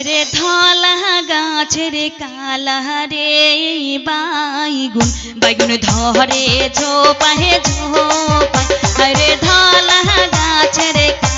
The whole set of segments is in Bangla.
রে ধলা গাছের কালা রে বাইগুন। বাইগুন ধরে ঝোপাহে ঝোপা। রে ধলা গাছের কালা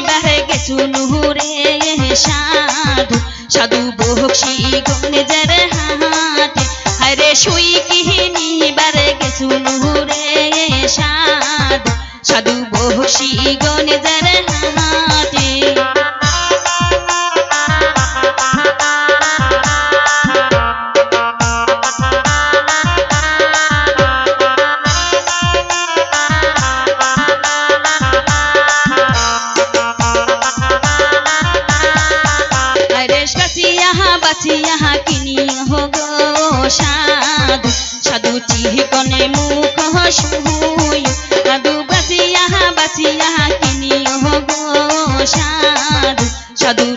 বাহে গেছু নুহুরে সাধু। সাধু বহসি গনে যারে হাতে। হরে শুই সাচিয়াহা বাচিয়াহা কিনি হোগ সাধু। সাধু চিহিকনে মুখ শুহুয় সাধু বাচিয়াহা বাচিয়াহা কিনি হোগ সাধু। সাধু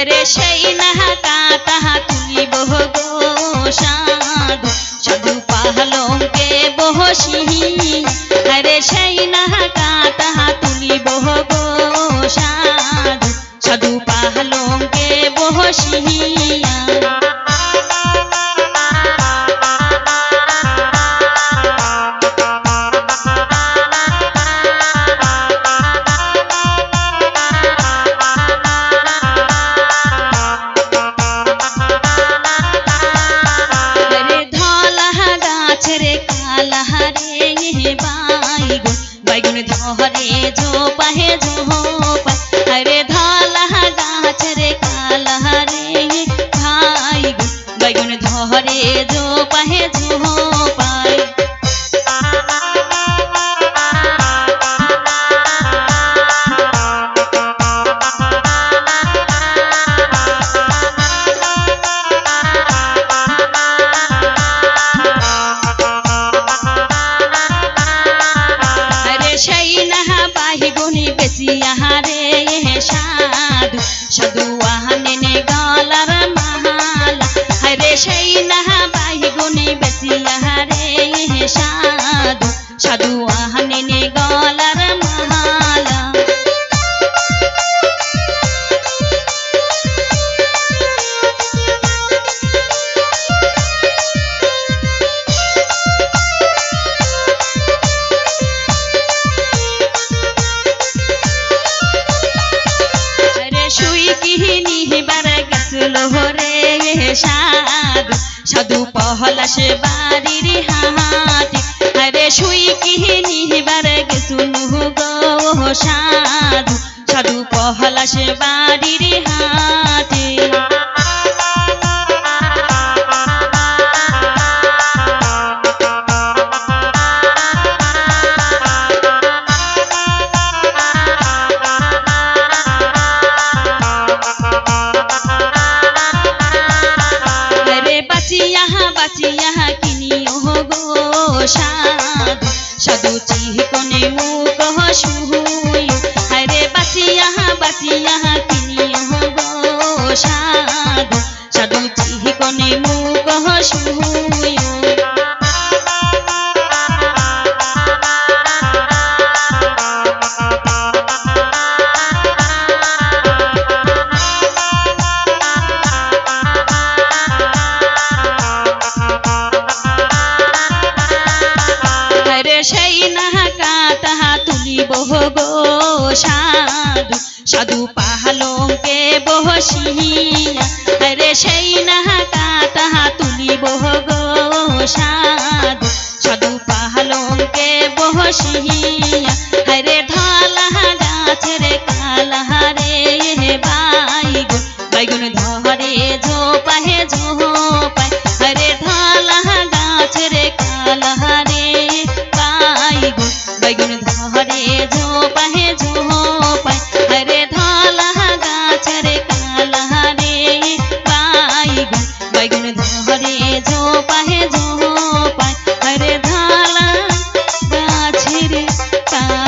আরে সেই নাহা তাহা তুলিব গো সাধু। সাধু পাহলকে হরে সেই তাহা সাধু। পাহলকে ধরে ঝোপাহে ঝোপায় রে ধলা গাছের কালা রে বাইগুন বাইগুন ধরে ঝোপাহে ঝোপায় রে বাহি গুনি বেশি আহারে সাধু। সাধু আহানে নে গলার মালা। হরে সেই নাহা বাহি গুনি বেশি আহারে সাধু। সাধু আহানে নে গলার কিহিনি বারে গেছিল রে সাধু। সাধু পহলাস বাড়ির হাতি। আরে শুই কিহিনি বারে গেছিল গো সাধু। সাধু পহলাস বাড়ির বাচিয়াহা কিনি ও গো সাধু সাধু সেই নাহাকা তাহা বহ গো সাধু। সাধু পাহালকে বহসিয়া রে সেই নাহাকা তাহা বহ গো সাধু। সাধু পাহালকে বহসিয়া হরে ঢালা গাছের কালাহারে বাইগুন বাইগুন ধরে ঝোপাহে ঝোপায় হরে গাছের কালাহারে